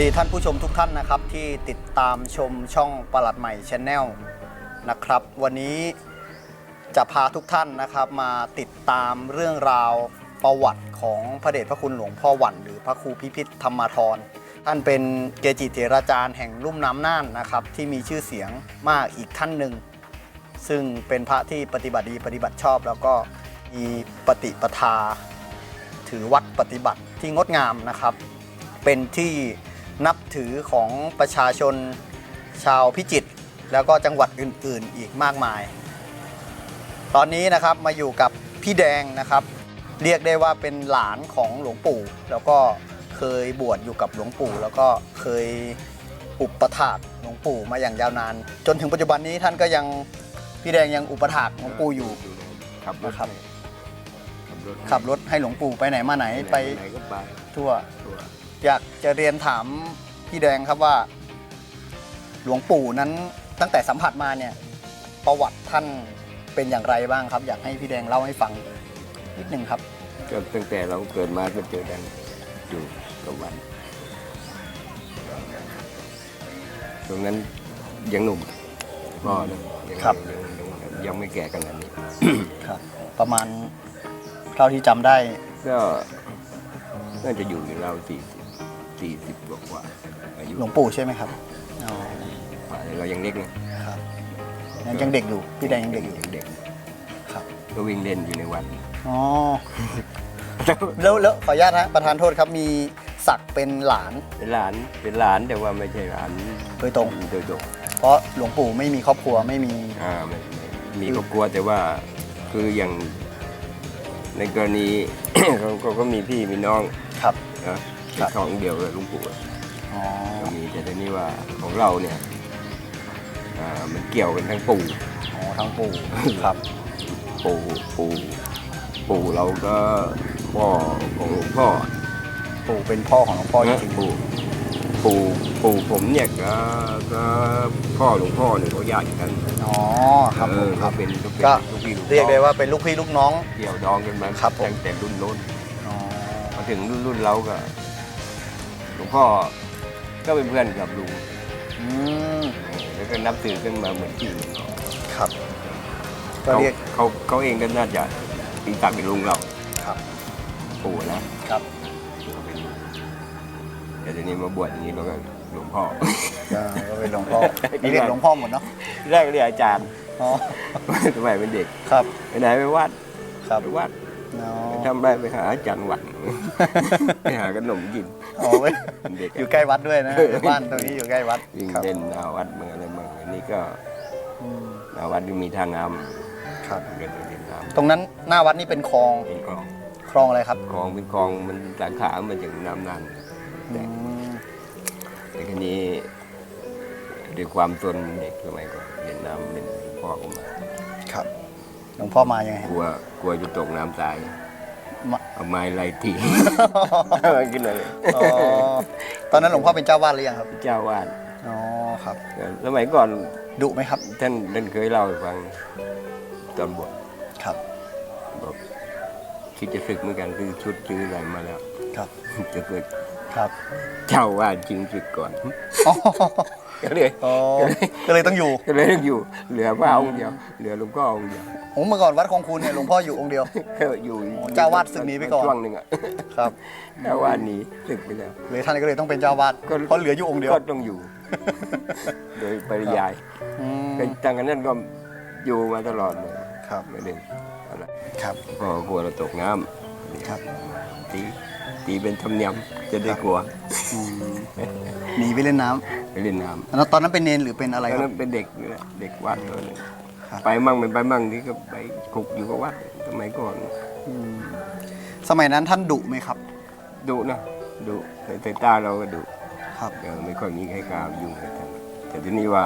วัสดีท่านผู้ชมทุกท่านนะครับที่ติดตามชมช่องประหลัดใหม่ชแนลนะครับ วันนี้จะพาทุกท่านนะครับมาติดตามเรื่องราวประวัติของพระเดชพระคุณหลวงพ่อหวันหรือพระครูพิพิธธรรมาธรท่านเป็นเกจิเถราจารย์แห่งลุ่มน้ำน่านนะครับ ที่มีชื่อเสียงมากอีกท่านหนึ่ง ซึ่งเป็นพระที่ปฏิบัติดีปฏิบัติชอบ แล้วก็มีปฏิปทา ถือวัดปฏิบัติที่งดงามนะครับ เป็นที่ นับถือของประชาชนชาวพิจิตรแล้วก็จังหวัดอื่นๆอีกมากมาย ตอนนี้นะครับมาอยู่กับพี่แดงนะครับ เรียกได้ว่าเป็นหลานของหลวงปู่ แล้วก็เคยบวชอยู่กับหลวงปู่ แล้วก็เคยอุปถากหลวงปู่มาอย่างยาวนาน จนถึงปัจจุบันนี้ท่านก็ยังพี่แดงยังอุปถากหลวงปู่อยู่ขับรถนะครับขับรถขับรถให้หลวงปู่ไปไหนมาไหนไป ไหนก็ไปทั่วตัว อยากจะเรียนถามพี่แดงครับว่า หลวงปู่นั้นตั้งแต่สัมผัสมาเนี่ยประวัติท่านเป็นอย่างไรบ้างครับ อยากให้พี่แดงเล่าให้ฟังนิดหนึ่งครับก็ตั้งแต่เราเกิดมาก็เจอกันอยู่กับวันตรงนั้นยังหนุ่มพ่อนะยังครับ ยังยังยังไม่แก่ขนาดนี้ ครับ ประมาณเท่าที่จำได้ก็น่าจะอยู่อยู่เราสี่สิบ สี่สิบกว่ากว่าอายุหลวงปู่ใช่ไหมครับอ๋อเรายังเล็กนะครับยังยังเด็กอยู่พี่แดงยังเด็กอยู่ยังเด็กครับก็วิ่งเล่นอยู่ในวัดอ๋อแล้วแล้วขออนุญาตนะประธานโทษครับมีศักดิ์เป็นหลาน เป็นหลานเป็นหลานแต่ว่าไม่ใช่หลานโดยตรง โดยตรงเพราะหลวงปู่ไม่มีครอบครัวไม่มี อ่าไม่ไม่มีครอบครัวแต่ว่าคืออย่างในกรณี เขาเขาก็มีพี่มีน้องครับ นะค เป็รันบท้องเดียวกับลุงปู่อ๋อก็มีแต่ทีนี้ว่าของเราเนี่ยอ่ามันเกี่ยวกันทั้งปู่อ๋อทั้งปู่ครับ ปู่ปู่ปู่เราก็พ่อของหลวงพ่อปู่เป็นพ่อของหลวงพ่อจนะริงปู่ปู่ปู่ผมเนี่ยก็ก็พ่อหลวงพ่อเนี่ยเขาญาติกันๆอ๋อครับเอผอมคเขารับเป็นเขาเป็นก็ลูกพี่ลูกน้องเรียกได้ว่าเป็นลูกพี่ลูกน้องเกี่ยวดองกันมาครับผมตั้งแต่รุ่นโน้นอ๋อมาถึงรุ่นรุ่นเราก็ห ลวงพ่อก็เป็นเพื่อนกับลุงอืมแล้วก็นับถือกันมาเหมือนพี่เหมือนน้องครับ ก็เขาเรียกเขาเขาเองก็น่าจะตีตักเป็นลุงเราครับปู่นะครับเขาเป็นลุงแต่ทีนี้มาบวชอย่างนี้เราก็หลวงพ่อก็ก็เป็นหลวงพ่อนี่เรียกหลวงพ่อหมดเนาะแรกก็เรียกอาจารย์อ๋อสมัยเป็นเด็กครับไปไหนไปวัดครับไปวัดอ๋อ ทำไรไปหาอาจารย์หวัน ไปหาขนมกินอ๋อเว้ยเป็นเด็กอยู่ใกล้วัดด้วยนะบ้านตรงนี้อยู่ใกล้วัดวิ่งครับเล่นหนาวัดเมืองอะไรเมืองอันนี้ก็อืมหนาวัดก็มีทางน้ครับำเดินไปเล่นน้ำตรงนั้นหน้าวัดนี่เป็นคลองเป็นคลองคลองอะไรครับคลองเป็นคลองมันสาขามาจากน้ำนานอืมแต่ทีนี้ด้วยความตนเด็กสมัยก่อนเล่นน้ำเล่นพ่อก็มาครับห ลวงพ่อมายังไงกลัวกลัวจะตกน้ำตายมาเอาไม้ไล่ทีกินอะไรอ๋อตอนนั้นหลวงพ่อเป็นเจ้าวาดหรือยังครับเจ้าวาดอ๋อครับสมัยก่อนดุไหมครับท่านท่านเคยเล่าให้ฟังตอนบวชครับบอกคิดจะศึกเหมือนกันซื้อชุดซื้ออะไรมาแล้ว ครับจะศึกครับ เจ้าวาดจริงศึกก่อน อ๋อ ก็เลยอ๋อก็เลยต้องอยู่ก็เลยต้องอยู่ เหลือพระองค์เดียว เหลือหลวงพ่อองค์เดียวโอ้เมื่อก่อนวัดของคุณเนี่ยหลวงพ่ออยู่องค์เดียว ก็อยู่เจ้าวาดศึกหนีไปก่อนช่วงหนึ่งอะครับเจ้าวาดหนีศึกไปแล้วเลยท่านก็เลยต้องเป็นเจ้าวาดก็เพราะเหลืออยู่องค์เดียวก็ต้องอยู่ โดยปริยายอืมก็ตั้งแต่นั้นก็อยู่มาตลอดเลยครับไม่ได้อะไรครับพ่อกลัวเราตกน้ำครับตีตีเป็นธรรมเนียมจะได้กลัวอืมหนีไปเล่นน้ไป เล่นน้ำำแล้วตอนนั้นเป็นเนนหรือเป็นอะไรตอนครันั้บ นเป็นเด็กนี่แหละเด็กวัดตัวหนึงครับ ไปมั่งไม่ไปมั่งนี่ก็ไปคุกอยู่กับวัดสมัยก่อนอืมสมัยนั้นท่านดุไหมครับดุนะดุแต่สายตาเราก็ดุครับ เออไม่ค่อยมีใครกล้ายุ่งกับท่านแต่ทีนี้ว่า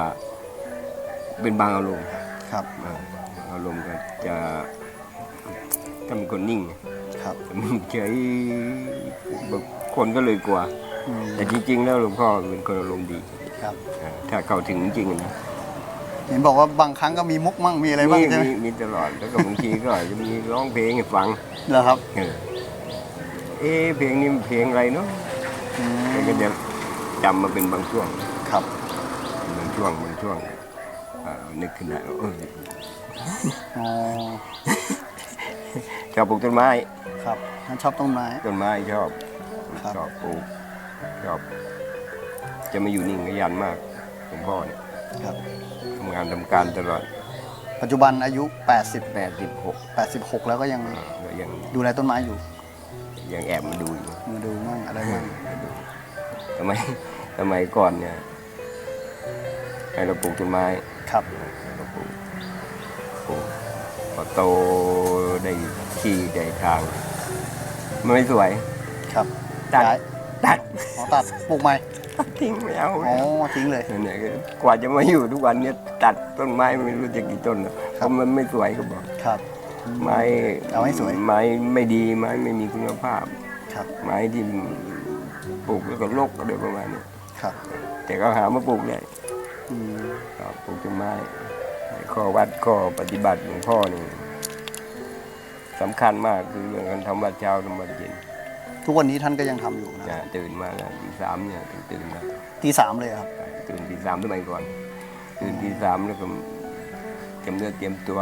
เป็นบางอารมณ์ครับเอออารมณ์ก็จะถ้าเป็นคนนิ่ง ครับมันเฉยบางคนก็เลยกลัว อืมแต่จริงๆ แล้วหลวงพ่อเป็นคนอารมณ์ดี ครับเออถ้าเข้าถึงจริงๆนะเห็นบอกว่าบางครั้งก็มีมุกมั่งมีอะไรบ้างมีใช่ไหมมีมีตลอดแล้วก็บางทีก็จะมีร้องเพลงให้ฟังเหรอครับเออเอ๊ะเพลงนี้มันเพลงอะไรเนาะอืแกมก็จะจำมาเป็นบางช่วง ครับบางช่วงบางช่วงอ่านึกขึ้นได้ว่าเอออ๋อชอบปลูกต้นไม้ครับท่านชอบต้นไม้ ต้นไม้ชอบครับ ชอบปลูกชอบ จะมาอยู่นิ่งขยันมากหลวงพ่อเนี่ยครับทำงานทำการตลอด ปัจจุบันอายุ 80 86 86 แล้วก็ยังก็ยังดูแลต้นไม้อยู่ยังแอบมาดูอยู่ มาดูมั่งอะไรมั่งมาดูทำไมทำไมก่อนเนี่ยให้เราปลูกต้นไม้ครับ เราปลูกปลูกพอโตได้ที่ได้ทาง มันไม่สวยครับตัดย้ายตัดอ๋อตัดปลูกใหม่ ตัดทิ้งไม่เอาอ๋อทิ้งเลยเนี่ยก็กว่าจะมาอยู่ทุกวันเนี่ยตัดต้นไม้ไม่รู้จะกี่ต้นนะเพราะมันไม่สวยก็บอกครับ ไม้เอาให้สวยไม้ไม่ดีไม้ไม่มีคุณภาพ ครับ ไม้ที่ปลูกแล้วก็ลกอะไรประมาณนี้ครับ แต่ก็หามาปลูกได้อืมก็ปลูกต้นไม้ข้อวัดข้อปฏิบัติหลวงพ่อนี่สำคัญมากคือเรื่องการทำวัดเช้าทำวัดเย็น ทุกวันนี้ท่านก็ยังทำอยู่นะนะตื่นมาแล้วตีสามเนี่ยถึงตื่นมาตีสามเลยครับ ตื่นตีสามสมัยก่อน ตื่นตีสามแล้วก็เตรียมเนื้อเตรียมตัว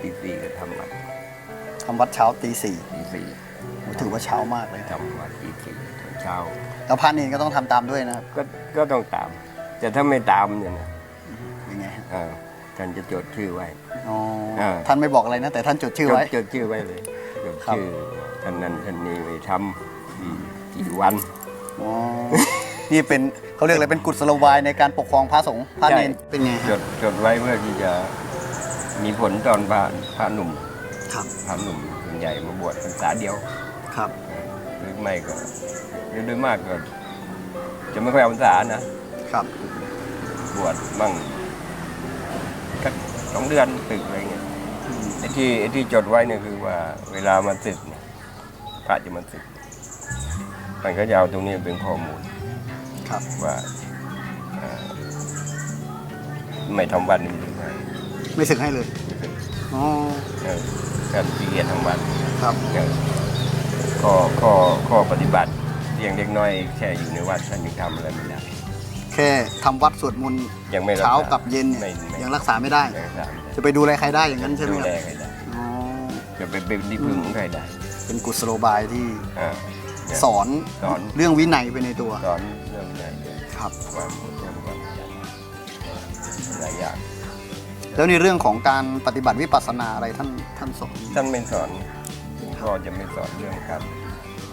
ตีสี่ก็ทำวัดทำวัดเช้าตีสี่ตีสี่โอ้ถือว่าเช้ามากเลยทำวัดตีสี่ตอนเช้า แล้วพระเนรก็ต้องทำตามด้วยนะครับก็ก็ต้องตาม แต่ถ้าไม่ตามเนี่ยนะยังไงฮะเออท่านจะจดชื่อไว้ อ๋ออ่าท่านไม่บอกอะไรนะ แต่ท่านจดชื่อไว้จดจดชื่อไว้เลยจดครับ ชื่อ ท่านนั้นท่านนี้ไปทำอืมกี่วันอ๋อนี่เป็นเขาเรียกอะไรเป็นกุศโลบายในการปกครองพระสงฆ์พระเนรเป็นไงจฮะดจดไว้เพื่อที่จะมีผลตอนพระพระหนุ่มครับพระหนุ่มส่วนใหญ่มาบวชพรรษาเดียว ครับ หรือไม่ก็หรือโดยมากก็จะไม่ค่อยเอาพรรษานะครับ บวชมั่งสักสองเดือนตึกอะไรเงี้ยอืมไอ้ที่ไอ้ที่จดไว้เนี่ยคือว่าเวลามันศึกเนี่ย พระจะมันศึกมันก็จะเอาตรงนี้เป็นข้อมูลครับว่าเอ่อไม่ทำวันนี้ไม่ได้ไม่สึกให้เลยอ๋อเออการตีเกียรทำวันครับเออข้อข้อข้อปฏิบัติเพียงเล็กน้อยแค่อยู่ในวัดท่านยังทำอะไรไม่ได้แค่ทำวัดสวดมนต์ยังไม่รักษเช้ากับเย็นเนี่ยไม่ไม่ยังรักษาไม่ได้ไม่รักษาไม่ได้ จะไปดูแลใครได้อย่างนั้นใช่ไหมดูครัแลบใครได้อ๋อจะไปเป็นที่พึ่งของใครได้ เป็นกุศโลบายที่อ่าเนี่ย สอนสอน เรื่องวินัยไปในตัวสอนเรื่องไหนครับ ความอดทนความขยันหลายอย่างแล้วในเรื่องของการปฏิบัติวิปัสสนาอะไรท่านท่านสอนท่านไม่สอนหลวงพ่อจะไม่สอนเรื่องครับ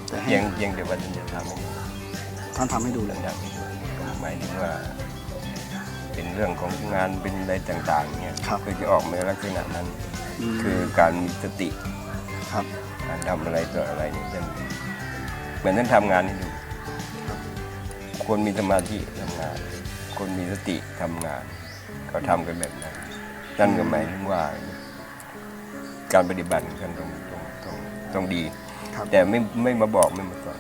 แต่ให้เพียงเพียงแต่ว่าท่านจะทำให้ดูท่านทำให้ดูเลเรื่อยงทำให้ดูหมายถึงว่า เป็นเรื่องของงานเป็นอะไรต่างๆเนี่ยครับก็จะออกมาลักษณะนั้น มคือการมีสติ ครับ การทำอะไรต่ออะไรเนี่ยท่านเหมือนท่านทำงานให้ดูควรมีสมาธิทำงาน คนมีสติทำงาน เขาทำกันแบบนั้นนั่นก็หมายถึงว่า การปฏิบัติของท่านต้องต้องต้องต้องดีครับแต่ไม่ไม่มาบอกไม่มาสอน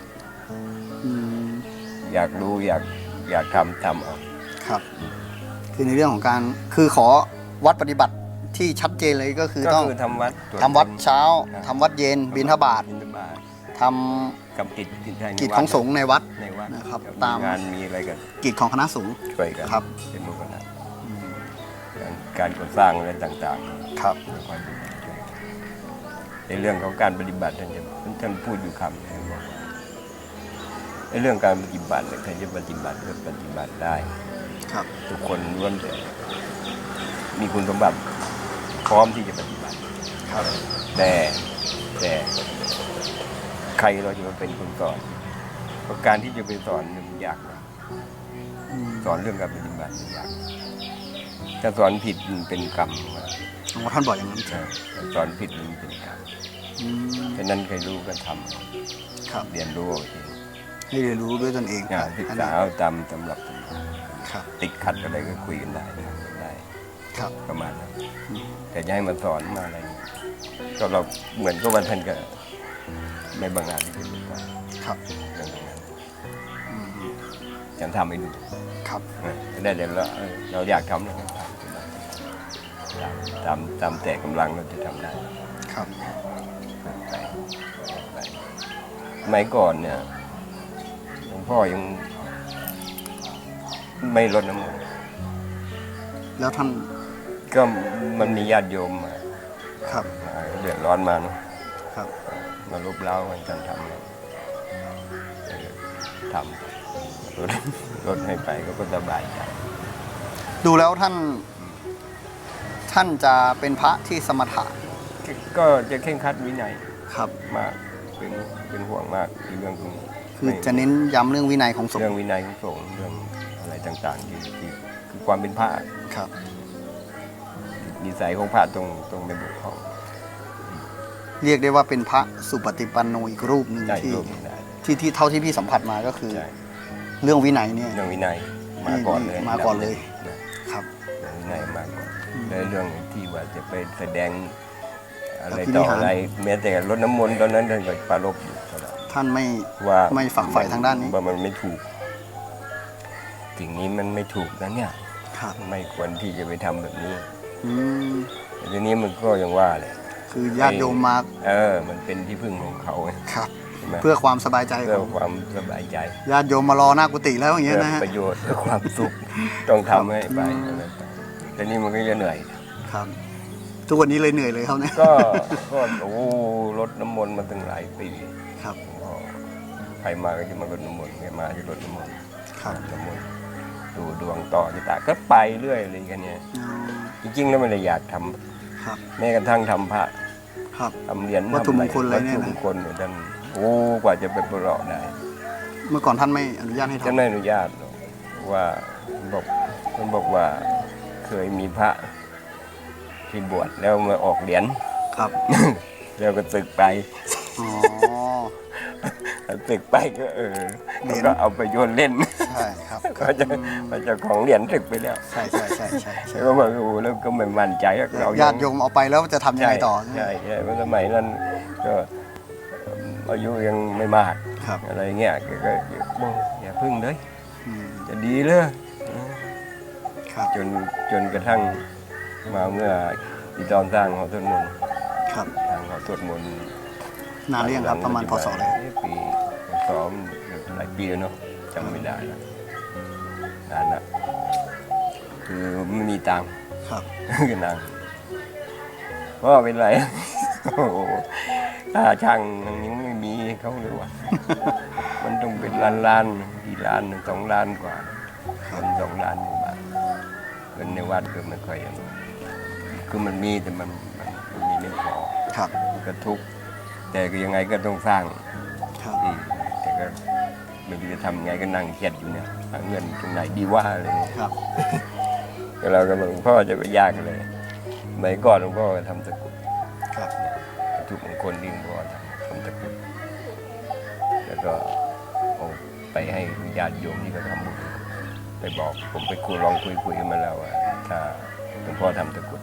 อืมอยากรู้อยากอยากทำทำเอาครับ คือในเรื่องของการคือขอวัดปฏิบัติ ที่ชัดเจนเลยก็คือก็ต้องคือทำวัดสดทำวัดเช้าครับ ทำวัดเย็นบิณฑบาตบิณฑบาตทำกับกิจกิจในกิจวัดของสงฆ์ในวัด ในวัดนะครับมีตาม งานมีอะไรกันกิจของคณะสงฆ์ ช่วยกันครับ เป็นมุกนะการการก่อสร้างอะไรต่างๆครับด้วยความเป็นไปด้วยในเรื่องของการปฏิบัติท่านจะท่านพูดอยู่คำท่านบอกว่าในเรื่องการปฏิบัติเนี่ยใครจะปฏิบัติก็ปฏิบัติได้ ครับ ทุกคนล้วนแต่มีคุณสมบัติ พร้อมที่จะปฏิบัติครับ แต่แต่ใครเราจะมาเป็นคนสอนเพราะการที่จะไปสอนเนี่ยมันยากนะอืมสอนเรื่องการปฏิบัติมันยากถ้าสอนผิดมันเป็นกรรมนะหลวงพ่อท่านบอกอย่างนั้นใช่ถ้าสอนผิดมันเป็นกรรมอืมฉะนั้นใครรู้ก็ทำครับเรียนรู้เอาเองให้เรียนรู้ด้วยตนเองงานศึกษาเอาตามตำรับตำราครับติดขัดอะไรก็คุยกันได้ทำกันได้ ครับประมาณนั้นอืมแต่จะให้มาสอนมาอะไรเนี่ยก็เราเหมือนกับวันท่านก็ไม่บางงานที่จะรู้ว่าครับเรื่องตรงนั้นอืมฉันทำให้ดูครับเออจะได้เดี๋ยวเราเออเราอยากทำเราก็ทำตามตามตามแต่กำลังเราจะทำได้ ครับไปไปสมัยก่อนเนี่ยหลวงพ่อยังไม่ลดน้ำมนต์แล้วท่าน ก็มันมีญาติโยมมาครับ มาเดือดร้อนมาเนอะครับ มาลบเล้ากันท่านทำไงเออทำลดลดให้ไปก็ก็สบายใจดูแล้วท่าน ท่านจะเป็นพระที่สมถะก็จะเคร่งครัดวินัยครับ มากเป็นเป็นห่วงมากในเรื่องตรงนี้คือจะเน้นย้ำเรื่องวินัยของสงเรื่องฆ์วินัยของสงฆ์เรื่องอะไรต่างๆที่ที่คือความเป็นพระ ครับ นิสัยของพระตรงตรงในบุคคลเรียกได้ว่าเป็นพระสุปฏิปันโนอีกรูปหนึ่งใจที่ร่วมไม่ได้ที่ที่เท่าที่พี่สัมผัสมาก็คือ ใช่เรื่องวินัยเนี่ย เรื่องวินัยมาก่อนเลยมาก่อนเลยนะครับ เรื่องวินัยมาก่อนอืมแล้วเรื่องที่ว่าจะไปแสดงอะไรอภินิต่อหาร อะไรแม้แต่รดน้ำมนต์ตอนนั้นท่านก็ปรารบอยู่ตลอดท่านไม่ ว่าไม่ฝักใฝ่ทางด้านนี้ ว่ามันไม่ถูก สิ่งนี้มันไม่ถูกนะเนี่ย ครับ ไม่ควรที่จะไปทำแบบนี้ อืมแต่ทีนี้มันก็ยังว่าเลยคือญาติโยมมาเออ มันเป็นที่พึ่งของเขาไงครับ ใช่ไหมเพื่อความสบายใจเพื่อของความสบายใจญาติโยมมารอหน้ากุฏิแล้วอย่างเงี้เพื่ยอนะฮะ ประโยชน์เพื่อความสุขต้องทำให้ไปอืมอะไรไปแต่นี่มันก็จะเหนื่อย ครับ ทุกวันนี้เลยเหนื่อยเลยครับเนี่ยก็ก็โอ้รดน้ำมนต์มาตั้งหลายปีครับก็ใครมาก็จะมารดน้ำมนต์ใครมาจะรดน้ำมนต์ครับรดน้ำมนต์ดูดวงต่อจิตาก็ไปเรื่อยอะไรกันเนี่ยอืม จริงๆแล้วไม่ได้อยากทำครับ แม้กระทั่งทำพระครับ ทำเหรียญวัตถุมงคลทำอะไรเนี่ยนะวัตถุมงคลเนี่ยท่านโอ้กว่าจะไปประหลาะได้เมื่อก่อนท่านไม่อนุญาตให้ท่านทำไม่อนุญาตหรอกว่าบอกท่านบอกว่าเคยมีพระที่บวชแล้วมาออกเหรียญ ครับ แล้วก็ตึกไป อ๋อ ตึกไปก็เออเหรียญ ก็เอาไปโยนเล่น ใช่ครับก็จะก็จะของเหรียญตึกไปแล้วใช่ใช่ใช่ใช่ใช่แล้วก็มาโอ้แล้วก็ไม่มั่นใจว่าเราญาติโยมเอาไปแล้วจะทำยังใช่ไงต่อใช่ใช่เพราะสมัยนั้นก็อายุยังไม่มากครับอะไรเงี้ยก็ก็บอกอย่าพึ่งเลย อืมจะดีเลยครับจนจนกระทั่งมาเมื่ออีตอนสร้างหอสวดมนต์ครับสร้างหอสวดมนต์นานเรียงครับประมาณพศอะไรเอ๊ปี พศมันหลายปีแล้วเนาะจำไม่ได้แล้วนานละคือไม่มีตังค์ครับก็นั่งพ่อเป็นไรโอ้โหค่าช่างยังไม่มีเขาเลยว่ะมันต้องเป็นล้านล้านๆกี่ล้านหนึ่งสองล้านกว่าคนสองล้านกว่าบาทเงินในวัดก็ไม่ค่อยคือมันมีแต่มันมันมันมีไม่พอครับมันก็ทุกข์แต่ก็ยังไงก็ต้องสร้างครับอืมแต่ ก็ไม่รู้จะทำไงก็นั่งเครียดอยู่เนี่ยหาเงินตรงไหนดีว่าอะไรเงี้ยครับ ก็เราก็บอกหลวงพ่อจะไปยากเลยสมัยก่อนหลวงพ่อก็ทำตะกรุดครับทุกมงคลที่หลวงพ่อทำทำตะกรุดแล้วก็เอาไปให้ญาติโยมที่เขาทำบุญไปบอกผมไปคุยลองคุยคุยกันมาแล้วว่าถ้าหลวงพ่อทำตะกรุด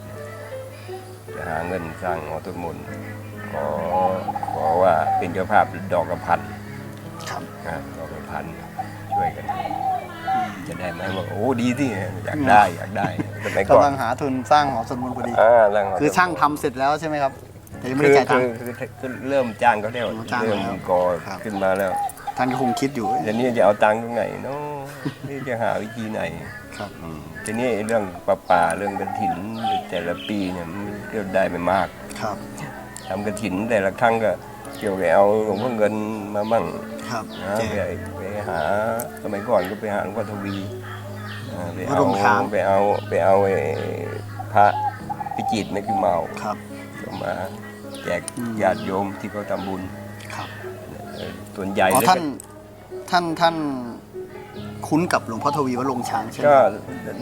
จะหาเงินสร้างหอต้นมนต์ขอขอว่าเป็นเจ้าภาพดอกกระพันครับ นะดอกกระพันช่วยกัน จะได้ไหมบอกโอ้ดีที่อยากได้อยากได้สมัยก่อนกำลังหาทุนสร้างหอสวดมนต์พอดีอ่าร่างคือช่างทำเสร็จแล้วใช่ไหมครับแต่ยังไม่คืได้อจ่ายตัคืงอค์คือคือเริ่มจ้างเขาแล้วอ๋อจ้างเริ่มแล้วกอครับขึ้นมาแล้วท่านก็คงคิดอยู่เดี๋ยวนี้จะเอาตังค์ตรงไหนเนาะนี่จะหาวิธีไหนครับอืมทีนี้ไอ้เรื่องปลาป่าเรื่องกระถินแต่ละปีเนี่ยมันก็ได้ไม่มากครับทำกระถินแต่ละครั้งก็ เกี่ยวกับเอาหลวงพ่อเงินมามั่งครับนะเจ๊ไปไปหาสมัยก่อนก็ไปหาหลวงพ่อทวีอ่าไปวัดเอาหลวงช้างไปเอาไปเอาไอ้พระพิจิตรแม่กิมเมาครับ ก็มาแจกอืม ญาติโยมที่เขาทำบุญครับเออส่วนใหญ่อ๋อแล้วท่านท่านท่านคุ้นกับหลวงพ่อทวีวัดลงช้างใช่ไหมก็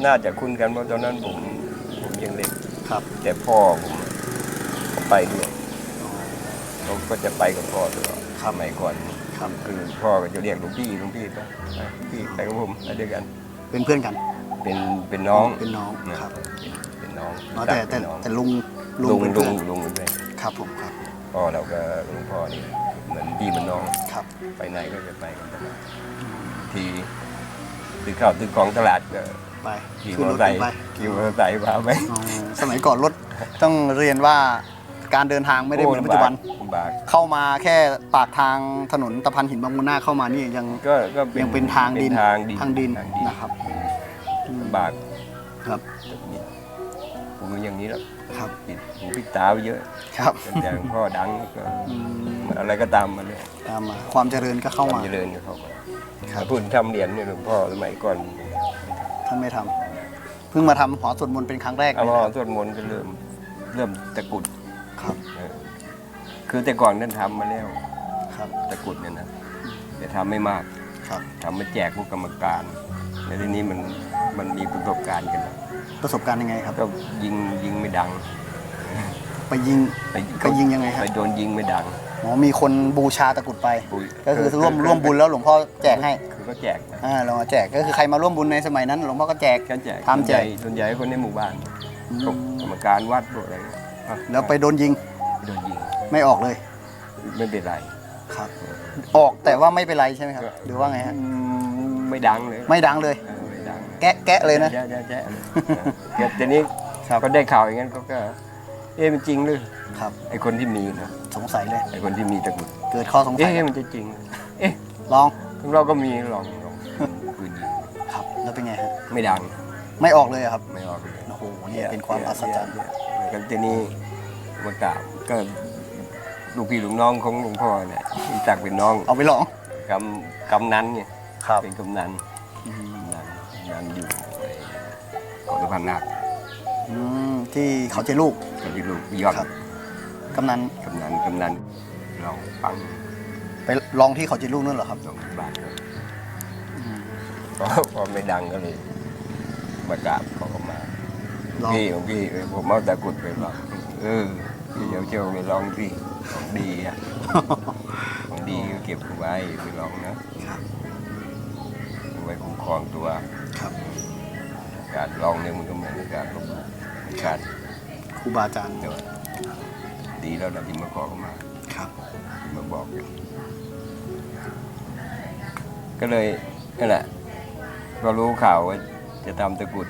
น่าจะคุ้นกันเพราะตอนนั้นผมผมยังเด็ก ครับ แต่พ่อผมเขาไปด้วย เขาก็จะไปกับพ่อตลอดสมัยก่อนครับคือพ่อก็จะเรียกหลวงพี่หลวงพี่ไปไปพี่ไปกับผมไปด้วยกัน เป็นเพื่อนกัน เป็นเป็นน้องเป็นน้องนะครับเป็นเป็นน้องอ๋อแต่แต่เป็นน้องแต่ลุงลุงเป็นลุเพื่งอนลุงเป็นเพื่อนครับผมครับพ่อเราก็หลวงพ่อนี่เหมือนพี่เหมือนน้อง ครับไปไหนก็จะไปกันตลอดทีซื้อข้าวซื้อของตลาดก็ไปขี่มขึ้อนเตรอถร์ไซกันค์ไปขี่มอเตอร์ไซค์พาไป อ๋อสมัยก่อนรถต้องเรียนว่า การเดินทางไม่ได้เหมือนปัจจุบัน ลำบากเข้ามาแค่ปากทางถนนตะพันหินบางมุนนาคเข้ามานี่ยังก็ก็ยังเป็นทางดินเป็นทางดินทางดินทางดินนะครับลำบากครับ แบบนี้ผมก็อย่างนี้แล้วครับปิดหูปิดตาไปเยอะครับตั้งแต่หลวงพ่อดังก็อืมอะไรก็ตามมาเลยตามมาความเจริญก็เข้าความา มเจริญก็เข้ามาครับถ้าพูดทำเหรียญเนี่ยหลวงพ่อสมัยก่อนท่านไม่ทำเพิ่งมาทำหอสวดมนต์เป็นครั้งแรกเอาเลยมานะครับสวดมนต์ก็เริ่มเริ่มตะกรุด ครับเออคือแต่ก่อนนั่นทำมาแล้วครับตะกรุดเนี่ยนะแต่ทำไม่มากครับ ทำมาแจกผู้กรรมการแล้วทีนี้มันมันมีประสบการณ์กันแล้วประสบการณ์ยังไงครับก็ยิงยิงไม่ดังไปยิงไปไปยิงยังไงครับ ไปโดนยิงไม่ดังอ๋อมีคนบูชาตะกรุดไป ปุ้ยก็คือร่วมร่วมบุญแล้วหลวงพ่อแจกให้คือก็แจกนะอ่าเรามาแจกก็คือใครมาร่วมบุญในสมัยนั้น หลวงพ่อก็แจก ก็แจกทำแจก ส่วนใหญ่ส่วนใหญ่คนในหมู่บ้านอืพวกมกรรมการวัดพวกอะไรเอาแล้วไปโดนยิงโดนยิงไม่ออกเลย ไม่เป็นไรครับ ออกแต่ว่าไม่เป็นไรใช่ไหมครับ หรือว่าไงฮะอืมไม่ดังเลยไม่ดังเลยเออไม่ดังแกะแกะเลยนะแจ๊ะแจ๊ะแจ๊ะเลยเกิดทีนี้ครับก็ได้ข่าวอย่างนั้นก็ก็เอ๊ะมันจริงหรือครับไอคนที่มีนะสงสัยเลยไอคนที่มีตะกรุดเกิดข้อสงสัเอ๊ะยมันจะจริง เอ๊ะลองของเราก็มีลองลองปืนยิงครับแล้วเป็นไงฮะไม่ดังไม่ออกเลยเหรอครับ ไม่ออกเลยโอ้โหเนี่ยเป็นความอัศจรรย์ เนี่ยเนี่ยแล้วทีนี้มากราบก็ลูกพี่ลูกน้องของหลวงพ่อเนี่ยรู้จักเป็นน้องเอาไปลอง กำกำนันไงครับ เป็นกำนันอืมกำนันกำนันอยู่ในขอสะพานนาคอืมที่เขาเจลูกก็ที่ลูกยอดครับ กำนันกำนันกำนันลองฟังไปลองที่เขาเจลูกนั่นเหรอครับลองที่บ้านก็อืมพอพอไม่ดังก็เลยมากราบเขาก็มา ลอง พี่ของพี่เออผมเอาตะกรุดไปลองเออพี่เดี๋ยวเจ้าไปลองพี่ของดีอะของดีก็เก็บไว้ไปลองนะครับเอาไว้คุ้มครองตัว ครับการลองเนี่ยมันก็เหมือนการลบหลู่การครูบาอาจารย์เดี๋ยวดีแล้วนะที่มาขอเข้ามา ครับ มาบอกกันก็เลยนั่นแหละก็รู้ข่าวว่าจะทำตะกรุด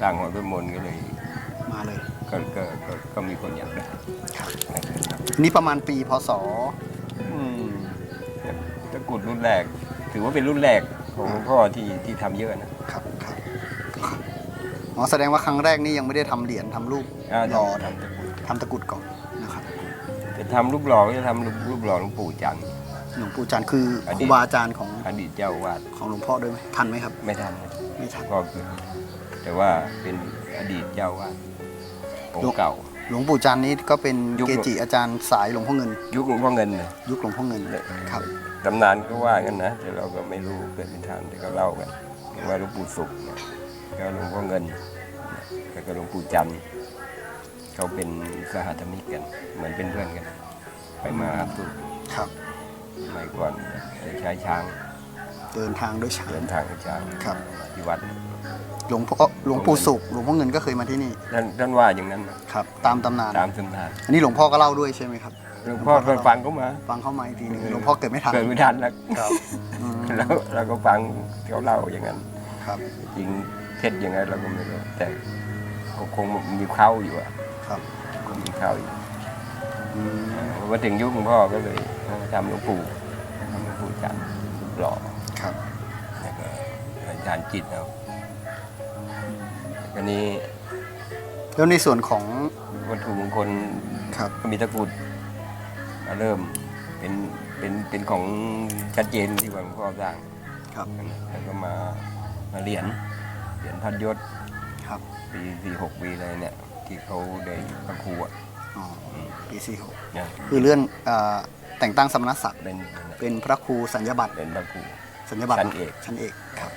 สร้างหอต้นมนต์ก็เลยมาเลย ก็ก็ก็ก็มีคนอยากได้ครับ นะครับนี่ประมาณปีพศ อืมแต่ตะกรุดรุ่นแรก ถือว่าเป็นรุ่นแรกของหลวงพ่อที่ที่ทำเยอะนะครับครับอ๋อแสดงว่าครั้งแรกนี่ยังไม่ได้ทำเหรียญทำรูปอ่าหล่อทำตะกรุดทำตะกรุดก่อนนะครับจะทำรูปหล่อก็จะทำรูปรูปหล่อหลวงปู่จันทร์ หลวงปู่จันทร์คืออคดีตรูบาอาจารย์ของอดีตเจ้าอาวาดของหลวงพ่อด้วยไหมทันไหมครับ ไม่ทันไม่ทัน ก็คือ แต่ว่าเป็นอดีตเจ้าอาวาดองหลวงค์เก่า หลวงปู่จันทร์นี้ก็เป็นยุค เกจิอาจารย์สายหลวงพ่อเงิน ยุคหลวงพ่อเงินนะยุคหลวงพ่อเงินครับ ตำนานก็ว่ากันนะ แต่เราก็ไม่รู้เกิดเป็นทางแต่ก็เล่ากันว่าหลวงปู่สุขเนี่ยก็หลวงพ่อเงินแล้วก็หลวงปู่จันทร์เขาเป็นสหธรรมิกกัน เหมือนเป็นเพื่อนกัน ไปมาหาสู่ครับ สมัยก่อนใช้ช้างเดินทางด้วยช้างเดินทางกับช้างครับมาที่วัด หลวงพ่อหลวงปู่สุขหลวงพ่อเงินก็เคยมาที่นี่ท่านท่านว่าอย่างนั้นนะครับ ตามตำนานตามตำนานอันนี้หลวงพ่อก็เล่าด้วยใช่ไหมครับหลวงพ่อเคยฟังเขามา ฟังเข้ามาอีกทีหนึงหลวงพ่อเกิดไม่ทันเกิดไม่ทันแล้วครับอืมแล้วเราก็ฟังเขาเล่าอย่างนั้น ครับจริงเท็จยังไงเราก็ไม่รู้แต่ก็คงมีเข้าอยู่อะครับคงมีเข้าอยู่อืมมาถึงยุคหลวงพ่อก็เลยทำหลวงปู่ทำหลวงปู่จันทร์รูปหล่อครับแล้วก็อาจารย์จิตเอา อันนี้แล้วในส่วนของวัตถุมงคลครับก็มีตะกรุดมาเริ่มเป็นเป็นเป็นของชัดเจนที่ว่าหลวงพ่อสร้างครับแล้วก็มามาเหรียญเหรียญพันยศครับปีสี่หกปีอะไรเนี่ยที่เขาได้พระครูอะอ๋อปีสี่หกเนี่ยคือเลื่อนเอ่อแต่งตั้งสมณศักดิ์เป็นเป็นพระครูสัญญบัตรเป็นพระครูสัญญบัตรชั้นเอกชั้นเอกครับ